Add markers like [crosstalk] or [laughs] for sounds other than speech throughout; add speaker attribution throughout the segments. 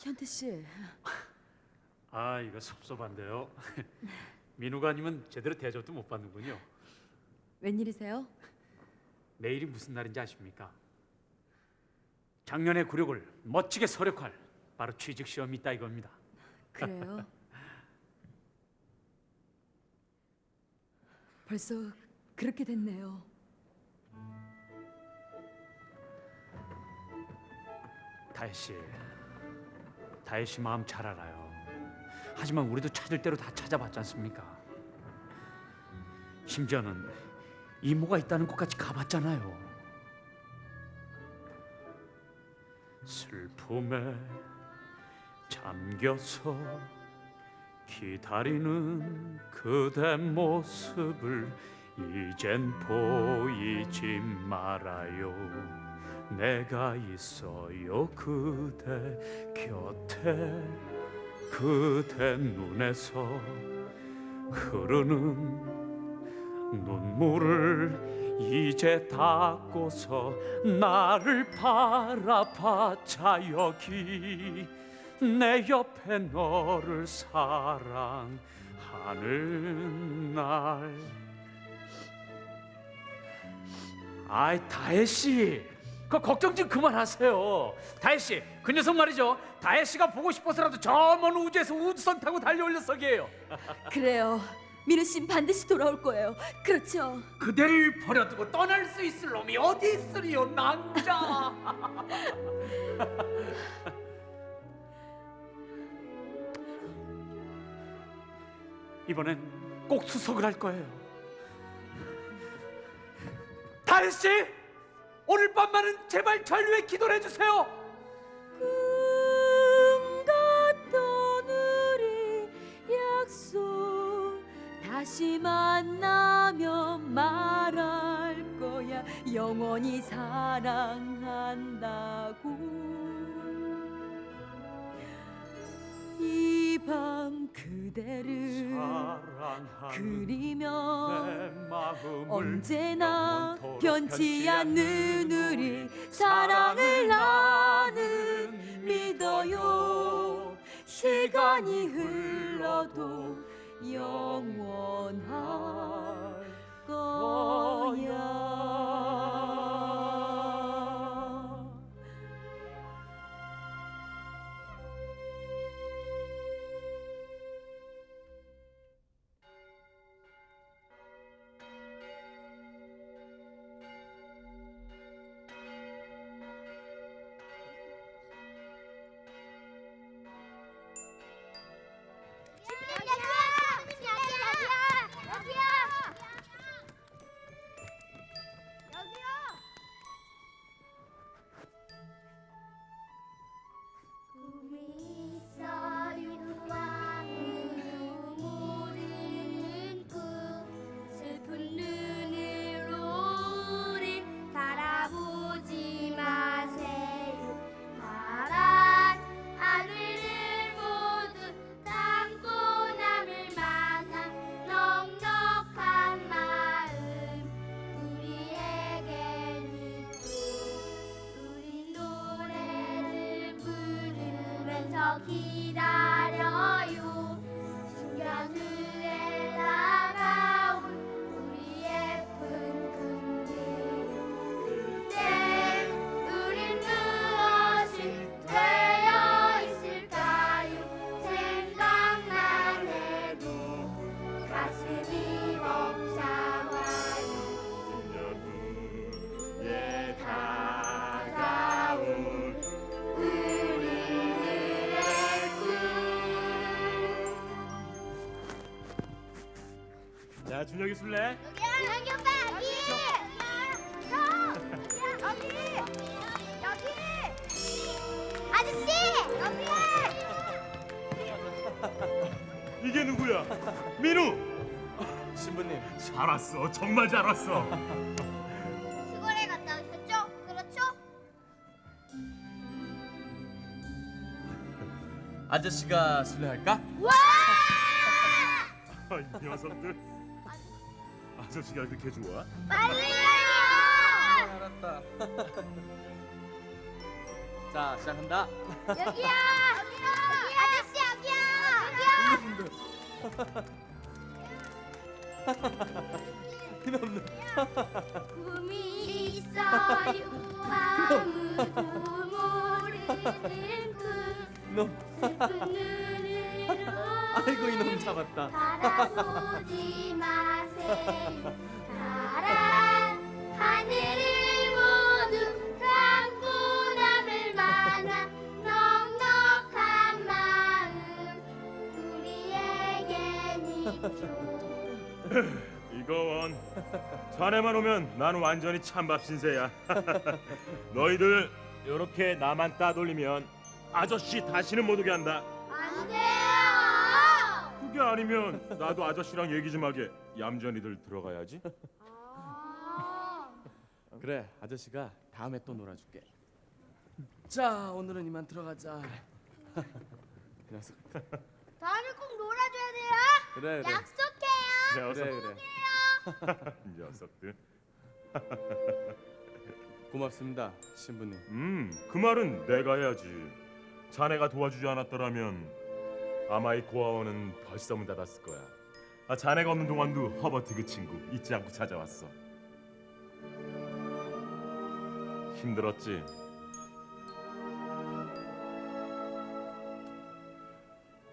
Speaker 1: 현태 씨,
Speaker 2: 아 이거 섭섭한데요. [laughs] 민우가 아니면 제대로 대접도 못 받는군요.
Speaker 1: 웬일이세요?
Speaker 2: 내일이 무슨 날인지 아십니까? 작년의 굴욕을 멋지게 서력할 바로 취직 시험이 있다 이겁니다.
Speaker 1: 그래요? [laughs] 벌써 그렇게 됐네요.
Speaker 2: 다혜 씨, 다혜 씨 마음 잘 알아요. 하지만 우리도 찾을 대로 다 찾아봤지 않습니까? 심지어는 이모가 있다는 곳까지 가봤잖아요. 슬픔에 잠겨서 기다리는 그대 모습을 이젠 보이지 말아요. 내가 있어요 그대 곁에 그대 눈에서 흐르는 눈물을 이제 닦고서 나를 바라봐 자 여기 내 옆에 너를 사랑하는 날 아이 다혜 씨, 그 걱정 좀 그만하세요. 다혜 씨, 그 녀석 말이죠. 다혜 씨가 보고 싶어서라도 저 먼 우주에서 우주선 타고 달려올 녀석이에요. [laughs]
Speaker 1: 그래요. 민우 씨는 반드시 돌아올 거예요. 그렇죠?
Speaker 2: 그대를 버려두고 떠날 수 있을 놈이 어디 있으리요, 남자. [laughs] 이번엔 꼭 수석을 할 거예요. 다혜 씨, 오늘 밤만은 제발 절 위해 기도를 해주세요.
Speaker 1: 꿈 같던 우리 약속 다시 만나면 말할 거야 영원히 사랑한다고 그대를 그리며 언제나 변치 않는 우리 사랑을 나는 믿어요. 시간이 흘러도 영원할 거야
Speaker 3: 부르
Speaker 2: 술래?
Speaker 3: 여기 오빠 여기 형 여기 여기 아저씨 여기
Speaker 2: 이게 누구야? 민우!
Speaker 4: 신부님
Speaker 2: 잘 왔어. 정말 잘 왔어.
Speaker 3: 수거래 갔다 오셨죠? 그렇죠?
Speaker 4: 아저씨가 술래할까?
Speaker 3: 와!
Speaker 2: 아, 이 녀석들. 기절시간 그렇게 좋아?
Speaker 3: 빨리요!
Speaker 4: 알았다. [laughs] 자, 시작한다.
Speaker 3: 여기야.
Speaker 4: 여기야 아저씨 여기야. 여기야. 이놈들.
Speaker 3: 꿈이 있어요 아무도 모르는 꿈
Speaker 4: 이놈.
Speaker 3: 슬픈 눈으로
Speaker 4: 아이고 이놈 잡았다.
Speaker 3: 바라보지 마세요 파란 하늘을 모두 감고 남을 만한 넉넉한 마음 우리에겐 있죠
Speaker 5: 이거 원 자네만 오면 난 완전히 찬밥 신세야 [laughs] 너희들 이렇게 나만 따돌리면 아저씨 다시는 못 오게 한다
Speaker 3: 안 돼요
Speaker 5: 그게 아니면 나도 아저씨랑 얘기 좀 하게 얌전히들 들어가야지
Speaker 3: 아.
Speaker 4: 그래 아저씨가 다음에 또 놀아줄게. 자 오늘은 이만 들어가자. 그 녀석.
Speaker 3: 다음에 꼭 놀아줘야 돼요
Speaker 4: 그래 그래.
Speaker 5: 녀석
Speaker 4: 그래 그래. [laughs]
Speaker 5: 녀석들 [laughs]
Speaker 4: 고맙습니다 신부님.
Speaker 5: 음 그 말은 내가 해야지 자네가 도와주지 않았더라면 아마 이 고아원은 벌써 문 닫았을 거야 아, 자네가 없는 동안도 허버트 그 친구 잊지 않고 찾아왔어 힘들었지?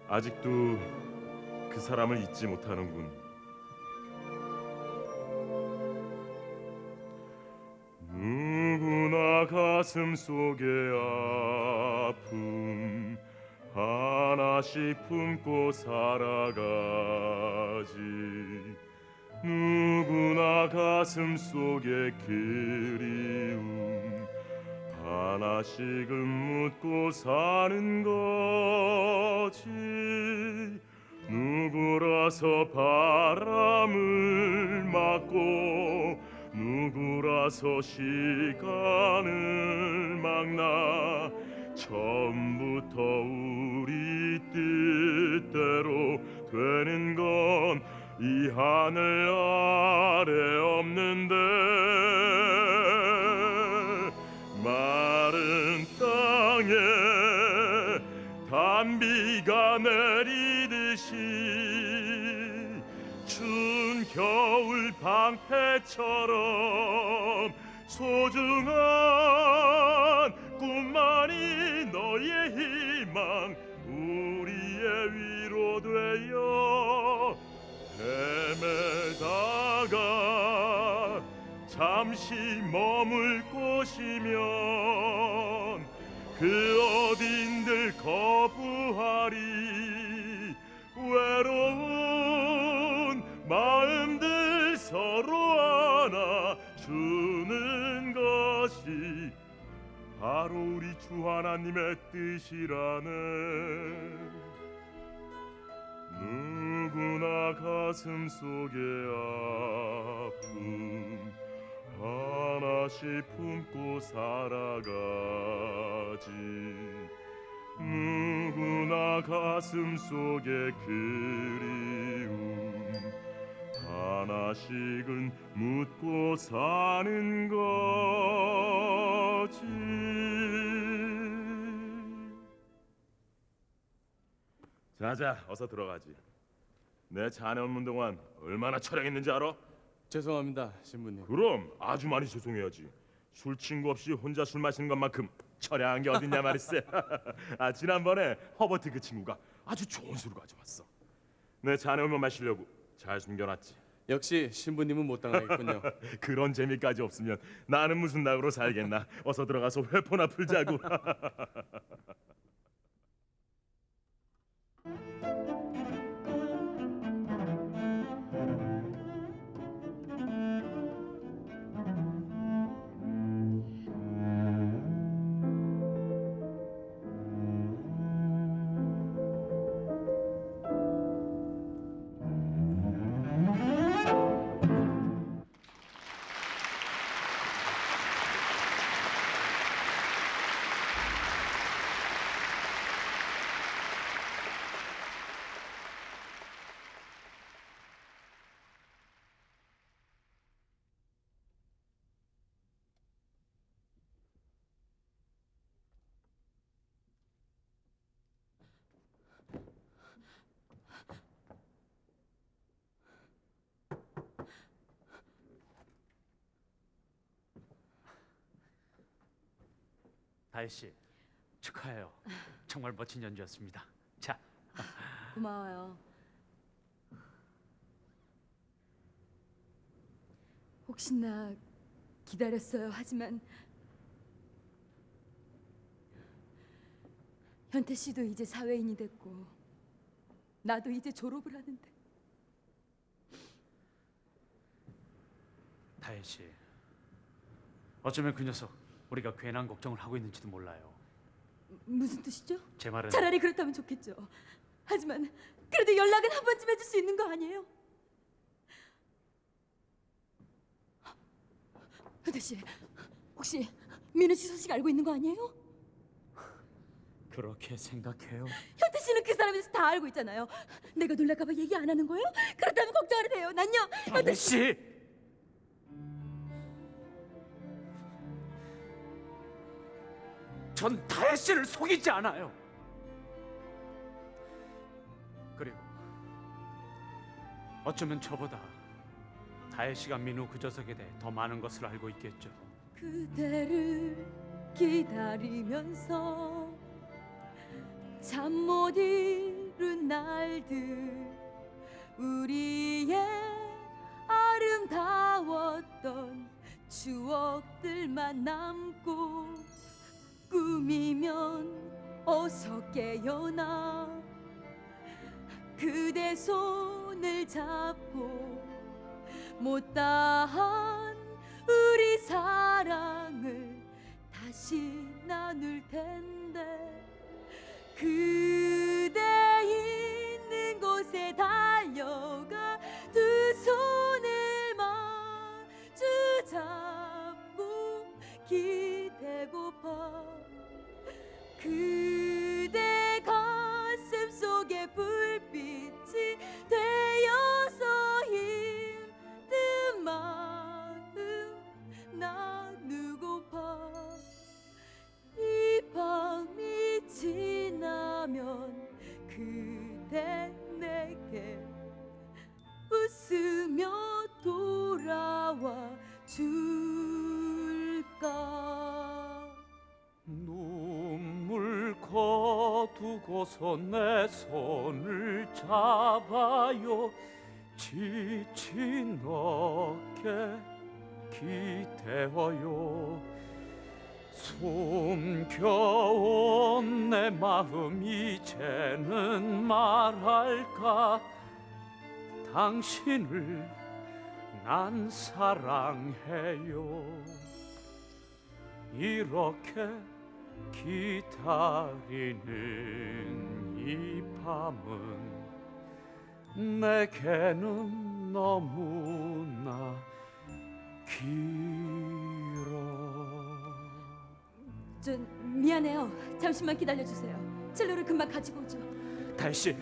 Speaker 5: 아직도 그 사람을 잊지 못하는군. 가슴 속에 아픔 하나씩 품고 살아가지. 누구나 가슴 속에 그리움 하나씩은 묻고 사는 거지 누구라서 바람을 막고 누구라서 시간을 막나? 처음부터 우리 뜻대로 되는 건 이 하늘 아래 없는데. 마른 땅에 단비가 내리 방패처럼 소중한 꿈만이 너의 희망 우리의 위로 되어 헤매다가 잠시 머물 곳이면 그 어딘들 거 바로 우리 주 하나님의 뜻이라네. 누구나 가슴 속에 아픔 하나씩 품고 살아가지. 누구나 가슴 속에 그리움 하나씩은 묻고 사는 거지 자자 어서 들어가지. 내 자네 없는 동안 얼마나 촬영했는지 알아?
Speaker 4: 죄송합니다 신부님.
Speaker 5: 그럼 아주 많이 죄송해야지. 술 친구 없이 혼자 술 마시는 것만큼 처량한 게 어딨냐 말이세. [laughs] 아 지난번에 허버트 그 친구가 아주 좋은 술을 가져왔어. 내 자네 오면 마시려고 잘 숨겨놨지.
Speaker 4: 역시 신부님은 못 당하겠군요. [laughs]
Speaker 5: 그런 재미까지 없으면 나는 무슨 낙으로 살겠나? 어서 들어가서 회포나 풀자고 [laughs]
Speaker 2: 다혜 씨 축하해요. 정말 멋진 연주였습니다. 자, [laughs]
Speaker 1: 고마워요. 혹시나 기다렸어요. 하지만 현태 씨도 이제 사회인이 됐고 나도 이제 졸업을 하는데
Speaker 2: 다혜 씨. 어쩌면 그 녀석 우리가 괜한 걱정을 하고 있는지도 몰라요.
Speaker 1: 무슨 뜻이죠?
Speaker 2: 제 말은
Speaker 1: 차라리 그렇다면 좋겠죠. 하지만 그래도 연락은 한 번쯤 해줄 수 있는 거 아니에요? 현태 씨, 혹시 민우 씨 소식 알고 있는 거 아니에요?
Speaker 2: 그렇게 생각해요.
Speaker 1: 현태 씨는 그 사람에 대해서 다 알고 있잖아요. 내가 놀랄까봐 얘기 안 하는 거예요? 그렇다면 걱정 안 해요. 난요.
Speaker 2: 다혜 씨. 전 다혜 씨를 속이지 않아요. 그리고 어쩌면 저보다 다혜 씨가 민우 그 녀석에 대해 더 많은 것을 알고 있겠죠.
Speaker 1: 그대를 기다리면서 잠 못 이룬 날들 우리의 아름다웠던 추억들만 남고 꿈이면 어서 깨어나. 그대 손을 잡고 못다한 우리 사랑을 다시 나눌 텐데 그대 있는 곳에 달려가 두 손을 마주 잡고 기 대고
Speaker 2: 두고서 내 손을 잡아요. 지친 어깨 기대어요. 숨겨온 내 마음 이제는 말할까? 당신을 난 사랑해요. 이렇게 기다리는 이 밤은 내게는 너무나 길어.
Speaker 1: 전 미안해요. 잠시만 기다려주세요. 첼로를 금방 가지고 오죠.
Speaker 2: 다혜씨.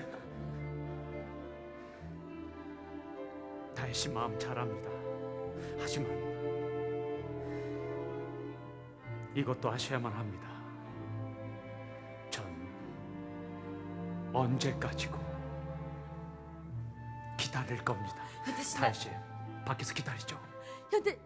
Speaker 2: 다혜씨 마음 잘합니다. 하지만 이것도 아셔야만 합니다 언제까지고 기다릴 겁니다.
Speaker 1: 현태 씨 나-
Speaker 2: 다혜 씨 밖에서 기다리죠.
Speaker 1: 현태